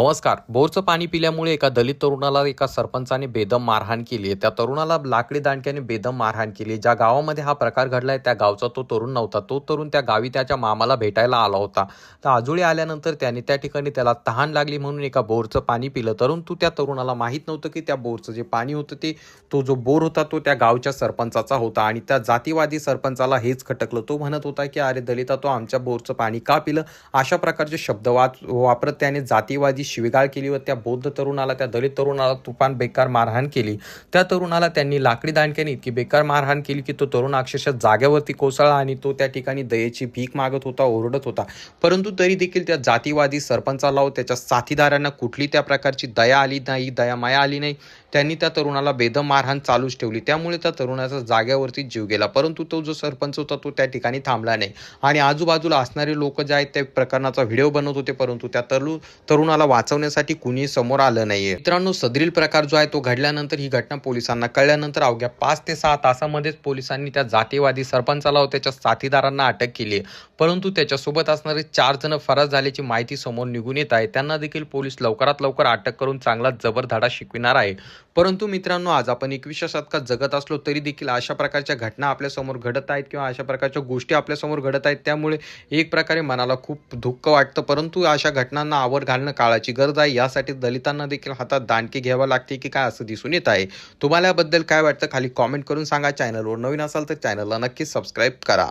नमस्कार. बोरचं पाणी पिल्यामुळे एका दलित तरुणाला एका सरपंचाने बेदम मारहाण केली आहे. त्या तरुणाला लाकडी दांडक्याने बेदम मारहाण केली ज्या गावामध्ये हा प्रकार घडलाय त्या गावचा तो तरुण नव्हता. तो तरुण त्या गावी त्याच्या मामाला भेटायला आला होता. तर आजुळे आल्यानंतर त्याने त्या ठिकाणी त्याला तहान लागली म्हणून एका बोरचं पाणी पिलं. परंतु त्या तरुणाला माहीत नव्हतं की त्या बोरचं जे पाणी होतं ते तो जो बोर होता तो त्या गावच्या सरपंचाचा होता. आणि त्या जातीवादी सरपंचाला हेच खटकलं. तो म्हणत होता की अरे दलिता तो आमच्या बोरचं पाणी का पिलं? अशा प्रकारचे शब्द वाच वापरत त्याने जातीवादी शिवीगाळ केली व त्या बौद्ध तरुणाला त्या दलित तरुणाला तुफान बेकार मारहाण केली. त्या तरुणाला त्यांनी लाकडी दांडक्याने इतकी बेकार मारहाण केली की तो तरुण अक्षरशः जागेवरती कोसळला आणि तो त्या ठिकाणी दयेची भीक मागत होता ओरडत होता. परंतु तरी देखील त्या जातीवादी सरपंचाला व त्याच्या साथीदारांना कुठली त्या प्रकारची दया आली नाही दया माया आली नाही. त्यांनी त्या तरुणाला बेदम मारहाण चालूच ठेवली. त्यामुळे त्या तरुणाचा जाग्यावरती जीव गेला. परंतु तो जो सरपंच होता तो त्या ठिकाणी थांबला नाही. आणि आजूबाजूला असणारे लोक जे आहेत त्या प्रकरणाचा व्हिडिओ बनवत होते परंतु त्या तरुण तरुणाला वाचवण्यासाठी कुणी समोर आलं नाहीये. मित्रांनो सदरील प्रकार जो आहे तो घडल्यानंतर ही घटना पोलिसांना कळल्यानंतर अवघ्या पाच ते सहा तासामध्येच पोलिसांनी त्या जातीवादी सरपंचाला व त्याच्या साथीदारांना अटक केली आहे. परंतु त्याच्यासोबत असणारे चार जण फरार झाल्याची माहिती समोर निघून येत आहे. त्यांना देखील पोलीस लवकरात लवकर अटक करून चांगला जबर धाडा शिकविणार आहे. परंतु मित्रांनो आज आपण एकविसच्या शतकात जगत असलो तरी देखील अशा प्रकारच्या घटना आपल्यासमोर घडत आहेत किंवा अशा प्रकारच्या गोष्टी आपल्यासमोर घडत आहेत त्यामुळे एक प्रकारे मनाला खूप दुःख वाटतं. परंतु अशा घटनांना आवर घालणं काळाची गरज आहे. यासाठी दलितांना देखील हातात दांडकी घ्यावं लागते की काय असं दिसून येत आहे. तुम्हाला याबद्दल काय वाटतं? खाली कॉमेंट करून सांगा. चॅनलवर नवीन असाल तर चॅनलला नक्कीच सबस्क्राईब करा.